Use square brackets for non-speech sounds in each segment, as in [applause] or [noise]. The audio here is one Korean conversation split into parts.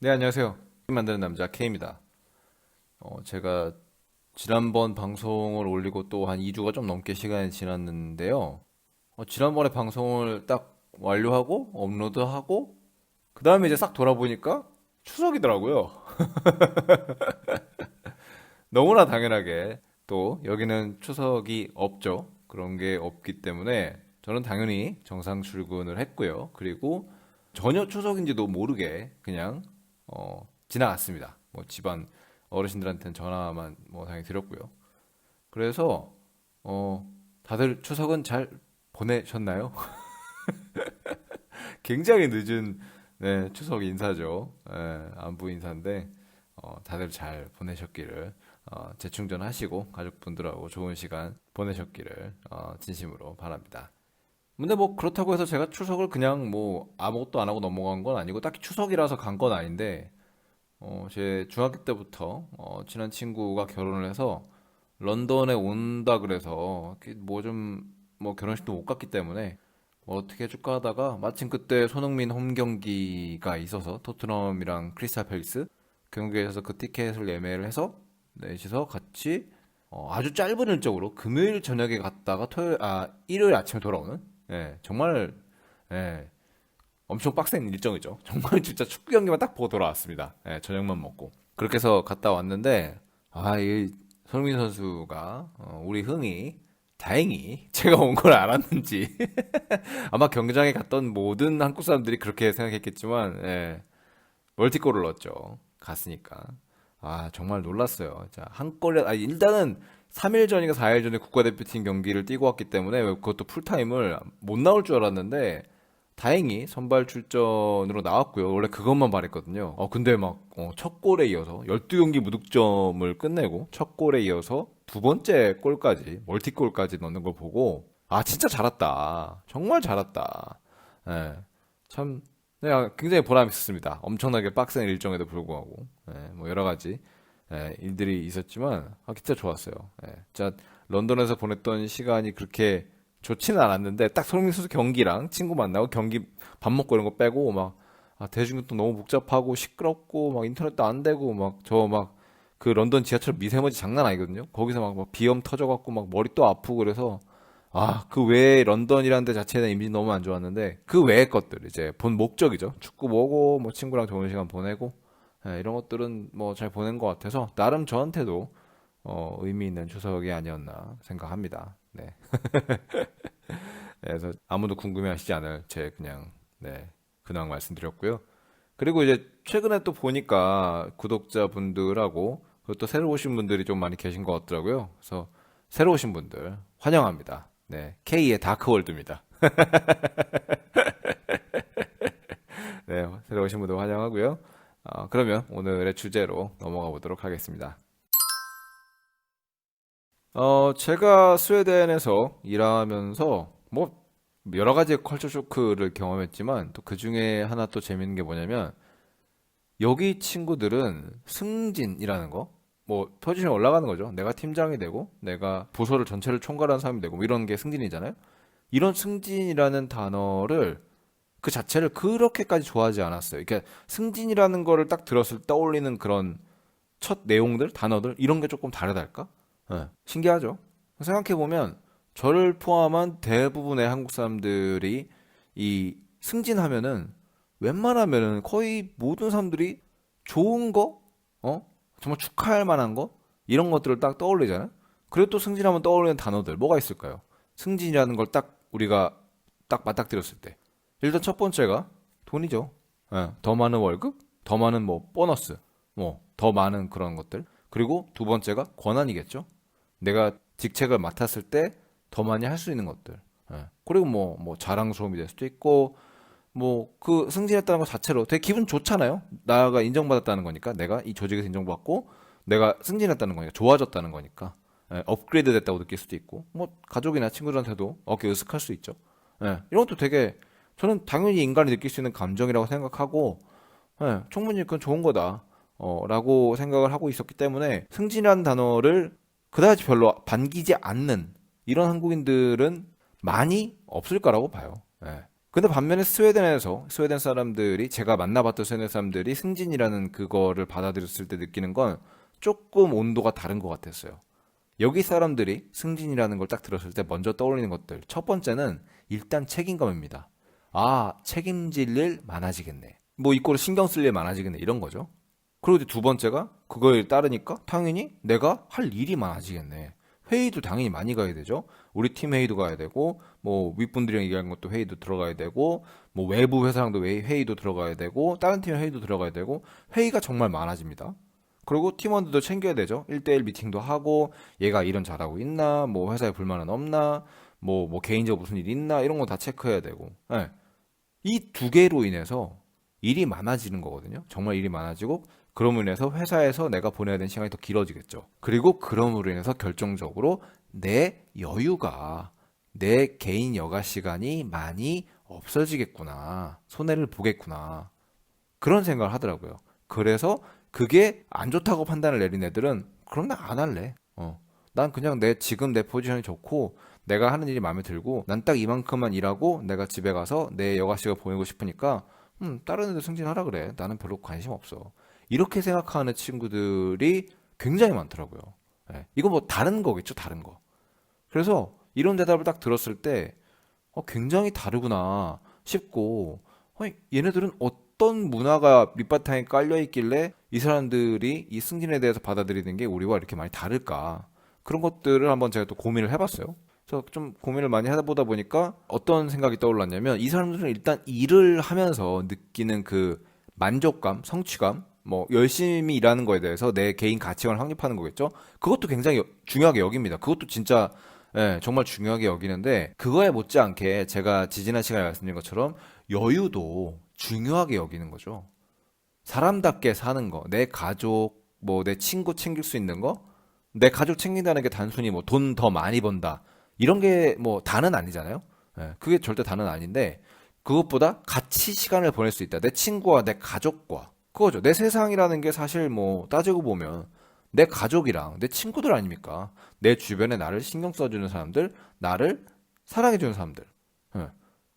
네, 안녕하세요. 만드는 남자 K입니다. 어, 제가 지난번 방송을 올리고 또 한 2주가 좀 넘게 시간이 지났는데요. 어, 지난번에 방송을 딱 완료하고 업로드하고 그 다음에 이제 싹 돌아보니까 추석이더라고요. [laughs] 너무나 당연하게 또 여기는 추석이 없죠. 그런 게 없기 때문에 저는 당연히 정상 출근을 했고요. 그리고 전혀 추석인지도 모르게 그냥 어, 지나갔습니다. 뭐 집안 어르신들한테는 전화만 뭐 당연히 드렸고요. 그래서 어, 다들 추석은 잘 보내셨나요? [laughs] 굉장히 늦은 네, 추석 인사죠. 예, 안부 인사인데 어, 다들 잘 보내셨기를 어, 재충전하시고 가족분들하고 좋은 시간 보내셨기를 어, 진심으로 바랍니다. 근데 뭐 그렇다고 해서 제가 추석을 그냥 뭐 아무것도 안 하고 넘어간 건 아니고 딱히 추석이라서 간 건 아닌데 어, 제 중학교 때부터 어, 친한 친구가 결혼을 해서 런던에 온다 그래서 뭐좀뭐 결혼식도 못 갔기 때문에 뭐 어떻게 해줄까 하다가 마침 그때 손흥민 홈 경기가 있어서 토트넘이랑 크리스탈 팰리스 경기에서 그 티켓을 예매를 해서 넷이서 같이 어, 아주 짧은 일정으로 금요일 저녁에 갔다가 토요일 아 일요일 아침에 돌아오는 예 정말 예 엄청 빡센 일정이죠 [laughs] 정말 진짜 축구 경기만 딱 보고 돌아왔습니다 예 저녁만 먹고 그렇게 해서 갔다 왔는데 아 이 손흥민 선수가 어, 우리 흥이 다행히 [laughs] 제가 온 걸 알았는지 [laughs] 아마 경기장에 갔던 모든 한국 사람들이 그렇게 생각했겠지만 예, 멀티골을 넣었죠. 갔으니까. 아, 정말 놀랐어요. 자, 한 골에, 아, 일단은 3일 전인가 4일 전에 국가대표팀 경기를 뛰고 왔기 때문에 그것도 풀타임을 못 나올 줄 알았는데 다행히 선발 출전으로 나왔고요. 원래 그것만 바랬거든요. 어, 근데 막, 어, 첫 골에 이어서 12경기 무득점을 끝내고 첫 골에 이어서 두 번째 골까지, 멀티골까지 넣는 걸 보고 아, 진짜 잘했다. 정말 잘했다. 예. 참, 내가 굉장히 보람이 있었습니다. 엄청나게 빡센 일정에도 불구하고, 예, 뭐 여러 가지, 예, 일들이 있었지만, 아, 진짜 좋았어요. 예, 진짜 런던에서 보냈던 시간이 그렇게 좋지는 않았는데, 딱 손흥민 선수 경기랑 친구 만나고 경기 밥 먹고 이런 거 빼고, 막, 아, 대중교통 너무 복잡하고 시끄럽고, 막 인터넷도 안 되고, 막, 저 막, 그 런던 지하철 미세먼지 장난 아니거든요? 거기서 막, 막 비염 터져갖고, 막 머리 또 아프고 그래서, 아, 그 외에 런던이라는 데 자체에 대한 이미지 너무 안 좋았는데, 그 외의 것들, 이제 본 목적이죠. 축구 보고, 뭐 친구랑 좋은 시간 보내고, 예, 이런 것들은 뭐 잘 보낸 것 같아서, 나름 저한테도, 어, 의미 있는 추석이 아니었나 생각합니다. 네. [laughs] 그래서 아무도 궁금해 하시지 않을 제 그냥, 네, 근황 말씀드렸고요. 그리고 이제 최근에 또 보니까 구독자 분들하고, 그리고 또 새로 오신 분들이 좀 많이 계신 것 같더라고요. 그래서 새로 오신 분들 환영합니다. 네, K의 다크월드입니다. [laughs] 네, 새로 오신 분들 환영하고요. 어, 그러면 오늘의 주제로 넘어가 보도록 하겠습니다. 어, 제가 스웨덴에서 일하면서 뭐 여러 가지 컬처 쇼크를 경험했지만 또 그 중에 하나 또 재밌는 게 뭐냐면 여기 친구들은 승진이라는 거, 뭐 포지션이 올라가는 거죠. 내가 팀장이 되고, 내가 부서를 전체를 총괄하는 사람이 되고, 뭐 이런 게 승진이잖아요. 이런 승진이라는 단어를 그 자체를 그렇게까지 좋아하지 않았어요. 그러니까 승진이라는 거를 딱 들었을 때 떠올리는 그런 첫 내용들, 단어들 이런 게 조금 다르달까? 예, 신기하죠. 생각해 보면 저를 포함한 대부분의 한국 사람들이 이 승진하면은 웬만하면은 거의 모든 사람들이 좋은 거, 어? 정말 축하할 만한 거 이런 것들을 딱 떠올리잖아요. 그리고 또 승진하면 떠오르는 단어들 뭐가 있을까요? 승진이라는 걸 딱 우리가 딱 맞닥뜨렸을 때 일단 첫 번째가 돈이죠. 예, 더 많은 월급, 더 많은 뭐 보너스, 뭐 더 많은 그런 것들. 그리고 두 번째가 권한이겠죠. 내가 직책을 맡았을 때 더 많이 할 수 있는 것들. 예. 그리고 뭐 뭐 자랑스러움이 될 수도 있고 뭐 그 승진했다는 것 자체로 되게 기분 좋잖아요. 나가 인정받았다는 거니까 내가 이 조직에서 인정받고 내가 승진했다는 거니까 좋아졌다는 거니까 예, 업그레이드 됐다고 느낄 수도 있고 뭐 가족이나 친구들한테도 어깨 으쓱할 수 있죠. 예, 이런 것도 되게 저는 당연히 인간이 느낄 수 있는 감정이라고 생각하고 예, 충분히 그건 좋은 거다. 어, 라고 생각을 하고 있었기 때문에 승진이라는 단어를 그다지 별로 반기지 않는 이런 한국인들은 많이 없을 거라고 봐요. 예. 근데 반면에 스웨덴에서 스웨덴 사람들이 제가 만나봤던 스웨덴 사람들이 승진이라는 그거를 받아들였을 때 느끼는 건 조금 온도가 다른 것 같았어요. 여기 사람들이 승진이라는 걸 딱 들었을 때 먼저 떠올리는 것들. 첫 번째는 일단 책임감입니다. 아, 책임질 일 많아지겠네. 뭐 이꼴을 신경 쓸 일 많아지겠네. 이런 거죠. 그리고 두 번째가 그거에 따르니까 당연히 내가 할 일이 많아지겠네. 회의도 당연히 많이 가야 되죠. 우리 팀 회의도 가야 되고, 뭐 윗분들이랑 얘기하는 것도 회의도 들어가야 되고, 뭐 외부 회사랑도 회의- 회의도 들어가야 되고, 다른 팀 회의도 들어가야 되고, 회의가 정말 많아집니다. 그리고 팀원들도 챙겨야 되죠. 1대1 미팅도 하고, 얘가 일은 잘하고 있나, 뭐 회사에 불만은 없나, 뭐, 뭐 개인적으로 무슨 일 있나, 이런 거 다 체크해야 되고. 이 두 개로 인해서 일이 많아지는 거거든요. 정말 일이 많아지고, 그럼으로 인해서 회사에서 내가 보내야 되는 시간이 더 길어지겠죠. 그리고 그럼으로 인해서 결정적으로 내 여유가, 내 개인 여가 시간이 많이 없어지겠구나. 손해를 보겠구나. 그런 생각을 하더라고요. 그래서 그게 안 좋다고 판단을 내린 애들은 그럼 나 안 할래. 어. 난 그냥 내 지금 내 포지션이 좋고 내가 하는 일이 마음에 들고 난 딱 이만큼만 일하고 내가 집에 가서 내 여가 시간 보내고 싶으니까 음, 다른 애들 승진하라 그래. 나는 별로 관심 없어. 이렇게 생각하는 친구들이 굉장히 많더라고요. 예. 이거 뭐 다른 거겠죠, 다른 거. 그래서 이런 대답을 딱 들었을 때 어, 굉장히 다르구나 싶고 아니, 얘네들은 어떤 문화가 밑바탕에 깔려 있길래 이 사람들이 이 승진에 대해서 받아들이는 게 우리와 이렇게 많이 다를까 그런 것들을 한번 제가 또 고민을 해봤어요. 그래서 좀 고민을 많이 하다 보다 보니까 어떤 생각이 떠올랐냐면 이 사람들은 일단 일을 하면서 느끼는 그 만족감, 성취감, 뭐 열심히 일하는 거에 대해서 내 개인 가치관을 확립하는 거겠죠. 그것도 굉장히 여- 중요하게 여깁니다. 그것도 진짜 예, 정말 중요하게 여기는데 그거에 못지않게 제가 지지난 시간에 말씀드린 것처럼 여유도 중요하게 여기는 거죠. 사람답게 사는 거, 내 가족, 뭐 내 친구 챙길 수 있는 거, 내 가족 챙긴다는 게 단순히 뭐 돈 더 많이 번다 이런 게 뭐 다는 아니잖아요. 예, 그게 절대 다는 아닌데 그것보다 같이 시간을 보낼 수 있다. 내 친구와 내 가족과 그거죠. 내 세상이라는 게 사실 뭐 따지고 보면 내 가족이랑 내 친구들 아닙니까? 내 주변에 나를 신경 써주는 사람들, 나를 사랑해주는 사람들. 예.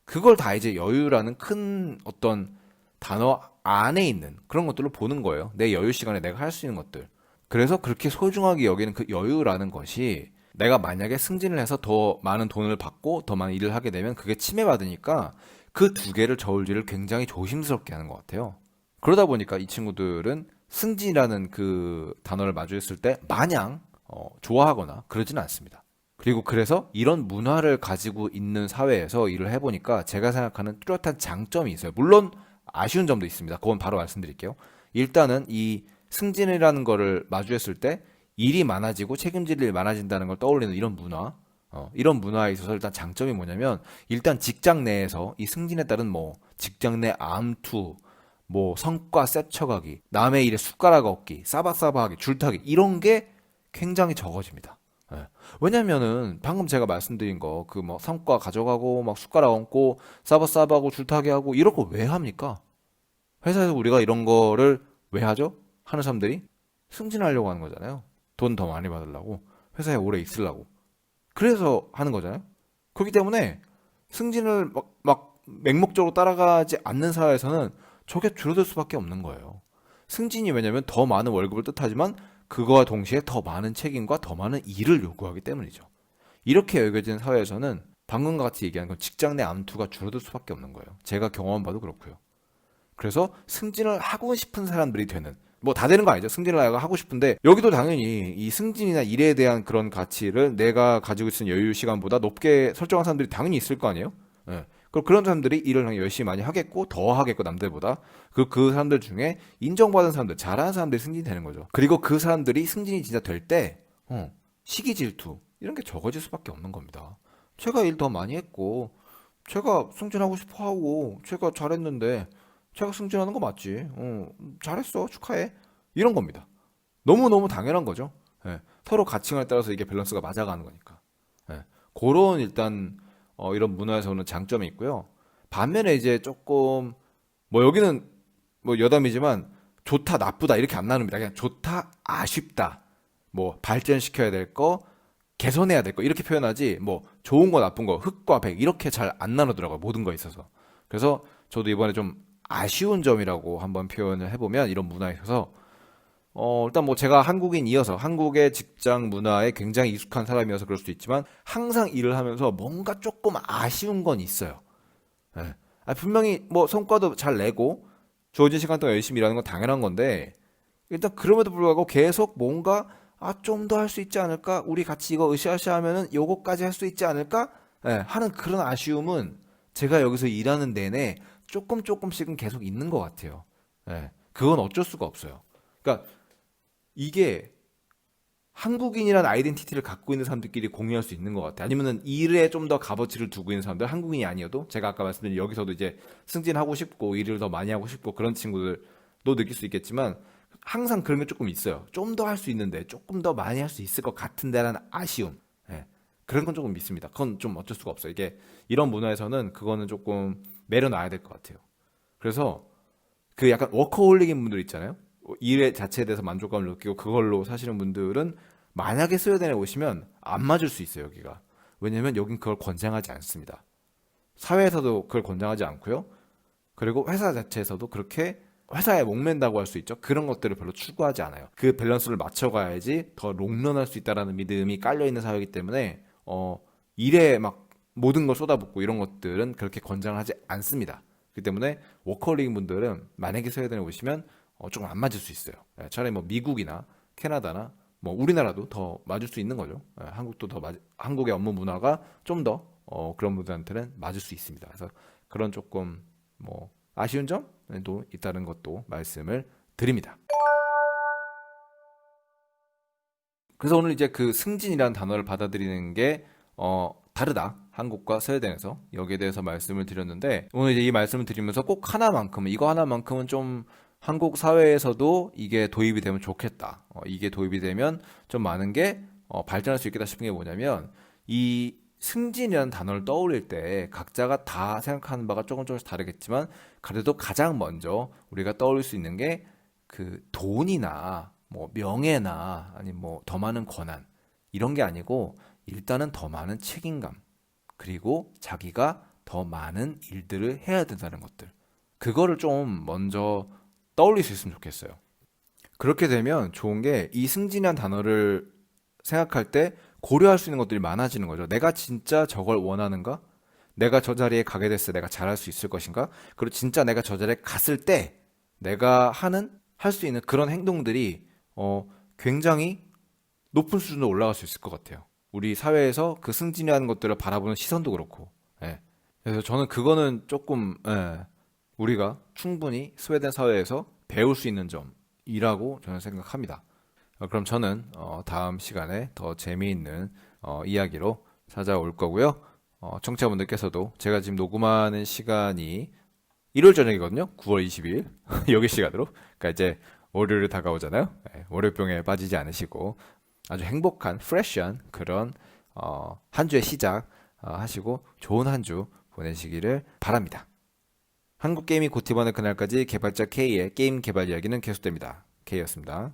그걸 다 이제 여유라는 큰 어떤 단어 안에 있는 그런 것들로 보는 거예요. 내 여유 시간에 내가 할 수 있는 것들. 그래서 그렇게 소중하게 여기는 그 여유라는 것이 내가 만약에 승진을 해서 더 많은 돈을 받고 더 많은 일을 하게 되면 그게 침해받으니까 그 두 개를 저울질을 굉장히 조심스럽게 하는 것 같아요. 그러다 보니까 이 친구들은 승진이라는 그 단어를 마주했을 때 마냥 어, 좋아하거나 그러지는 않습니다. 그리고 그래서 이런 문화를 가지고 있는 사회에서 일을 해보니까 제가 생각하는 뚜렷한 장점이 있어요. 물론 아쉬운 점도 있습니다. 그건 바로 말씀드릴게요. 일단은 이 승진이라는 거를 마주했을 때 일이 많아지고 책임질 일이 많아진다는 걸 떠올리는 이런 문화, 어, 이런 문화에 있어서 일단 장점이 뭐냐면 일단 직장 내에서 이 승진에 따른 뭐 직장 내 암투, 뭐 성과 세쳐가기, 남의 일에 숟가락 얹기, 싸바싸바하기, 줄타기 이런 게 굉장히 적어집니다. 예. 왜냐면은 방금 제가 말씀드린 거 그 뭐 성과 가져가고 막 숟가락 얹고 싸바싸바하고 줄타기 하고 이런 거 왜 합니까? 회사에서 우리가 이런 거를 왜 하죠? 하는 사람들이 승진하려고 하는 거잖아요. 돈 더 많이 받으려고 회사에 오래 있으려고 그래서 하는 거잖아요. 그렇기 때문에 승진을 막, 막 맹목적으로 따라가지 않는 사회에서는 저게 줄어들 수밖에 없는 거예요. 승진이 왜냐면 더 많은 월급을 뜻하지만 그거와 동시에 더 많은 책임과 더 많은 일을 요구하기 때문이죠. 이렇게 여겨지는 사회에서는 방금과 같이 얘기한 건 직장 내 암투가 줄어들 수밖에 없는 거예요. 제가 경험한 바도 그렇고요. 그래서 승진을 하고 싶은 사람들이 되는 뭐 다 되는 거 아니죠. 승진을 내가 하고 싶은데 여기도 당연히 이 승진이나 일에 대한 그런 가치를 내가 가지고 있는 여유 시간보다 높게 설정한 사람들이 당연히 있을 거 아니에요. 예. 그럼 그런 사람들이 일을 열심히 많이 하겠고 더 하겠고 남들보다 그 그 사람들 중에 인정받은 사람들 잘하는 사람들이 승진이 되는 거죠. 그리고 그 사람들이 승진이 진짜 될때 어, 시기 질투 이런 게 적어질 수밖에 없는 겁니다. 제가 일 더 많이 했고 제가 승진하고 싶어 하고 제가 잘했는데 제가 승진하는 거 맞지? 어, 잘했어. 축하해. 이런 겁니다. 너무너무 당연한 거죠. 예, 서로 가치관에 따라서 이게 밸런스가 맞아가는 거니까. 예, 그런 일단 어, 이런 문화에서 오는 장점이 있고요. 반면에 이제 조금 뭐 여기는 뭐 여담이지만 좋다 나쁘다 이렇게 안 나눕니다. 그냥 좋다 아쉽다 뭐 발전시켜야 될 거 개선해야 될 거 이렇게 표현하지 뭐 좋은 거 나쁜 거 흑과 백 이렇게 잘 안 나누더라고요 모든 거에 있어서 그래서 저도 이번에 좀 아쉬운 점이라고 한번 표현을 해보면 이런 문화에 있어서 어, 일단 뭐 제가 한국인이어서 한국의 직장 문화에 굉장히 익숙한 사람이어서 그럴 수도 있지만 항상 일을 하면서 뭔가 조금 아쉬운 건 있어요. 예. 아, 분명히 뭐 성과도 잘 내고 주어진 시간 동안 열심히 일하는 건 당연한 건데 일단 그럼에도 불구하고 계속 뭔가 아, 좀 더 할 수 있지 않을까? 우리 같이 이거 으쌰으쌰 하면은 요거까지 할 수 있지 않을까? 예, 하는 그런 아쉬움은 제가 여기서 일하는 내내 조금 조금씩은 계속 있는 것 같아요. 예, 그건 어쩔 수가 없어요. 그러니까 이게 한국인이라는 아이덴티티를 갖고 있는 사람들끼리 공유할 수 있는 것 같아요. 아니면은 일에 좀 더 값어치를 두고 있는 사람들, 한국인이 아니어도 제가 아까 말씀드린 여기서도 이제 승진하고 싶고 일을 더 많이 하고 싶고 그런 친구들도 느낄 수 있겠지만 항상 그런 게 조금 있어요. 좀 더 할 수 있는데 조금 더 많이 할 수 있을 것 같은데라는 아쉬움. 예. 그런 건 조금 있습니다. 그건 좀 어쩔 수가 없어요. 이게 이런 문화에서는 그거는 조금 내려놔야 될 것 같아요. 그래서 그 약간 워커홀릭인 분들 있잖아요. 일 자체에 대해서 만족감을 느끼고 그걸로 사시는 분들은 만약에 스웨덴에 오시면 안 맞을 수 있어요, 여기가. 왜냐면 여긴 그걸 권장하지 않습니다. 사회에서도 그걸 권장하지 않고요. 그리고 회사 자체에서도 그렇게 회사에 목맨다고 할 수 있죠. 그런 것들을 별로 추구하지 않아요. 그 밸런스를 맞춰가야지 더 롱런할 수 있다라는 믿음이 깔려 있는 사회이기 때문에 어, 일에 막 모든 걸 쏟아붓고 이런 것들은 그렇게 권장하지 않습니다. 그렇기 때문에 워커홀릭 분들은 만약에 스웨덴에 오시면 어, 조금 안 맞을 수 있어요. 예, 차라리 뭐 미국이나 캐나다나 뭐 우리나라도 더 맞을 수 있는 거죠. 예, 한국도 더 맞, 한국의 업무 문화가 좀더 어, 그런 분들한테는 맞을 수 있습니다. 그래서 그런 조금 뭐 아쉬운 점도 있다는 것도 말씀을 드립니다. 그래서 오늘 이제 그 승진이라는 단어를 받아들이는 게 어, 다르다. 한국과 스웨덴에서 여기에 대해서 말씀을 드렸는데 오늘 이제 이 말씀을 드리면서 꼭 하나만큼은 이거 하나만큼은 좀 한국 사회에서도 이게 도입이 되면 좋겠다. 어, 이게 도입이 되면 좀 많은 게 어, 발전할 수 있겠다 싶은 게 뭐냐면 이 승진이라는 단어를 떠올릴 때 각자가 다 생각하는 바가 조금 조금씩 다르겠지만 그래도 가장 먼저 우리가 떠올릴 수 있는 게 그 돈이나 뭐 명예나 아니 뭐 더 많은 권한 이런 게 아니고 일단은 더 많은 책임감 그리고 자기가 더 많은 일들을 해야 된다는 것들 그거를 좀 먼저 떠올릴 수 있으면 좋겠어요. 그렇게 되면 좋은 게 이 승진이란 단어를 생각할 때 고려할 수 있는 것들이 많아지는 거죠. 내가 진짜 저걸 원하는가? 내가 저 자리에 가게 됐을 때 내가 잘할 수 있을 것인가? 그리고 진짜 내가 저 자리에 갔을 때 내가 하는 할 수 있는 그런 행동들이 어 굉장히 높은 수준으로 올라갈 수 있을 것 같아요. 우리 사회에서 그 승진이라는 것들을 바라보는 시선도 그렇고. 예. 그래서 저는 그거는 조금 예. 우리가 충분히 스웨덴 사회에서 배울 수 있는 점이라고 저는 생각합니다. 어, 그럼 저는 어, 다음 시간에 더 재미있는 어, 이야기로 찾아올 거고요. 어, 청취자분들께서도 제가 지금 녹음하는 시간이 일요일 저녁이거든요. 9월 22일 [laughs] 여기 시간으로. 그러니까 이제 월요일이 다가오잖아요. 네, 월요병에 빠지지 않으시고 아주 행복한 프레쉬한 그런 어, 한 주의 시작 어, 하시고 좋은 한 주 보내시기를 바랍니다. 한국 게임이 곧 입원할 그날까지 개발자 K의 게임 개발 이야기는 계속됩니다. K였습니다.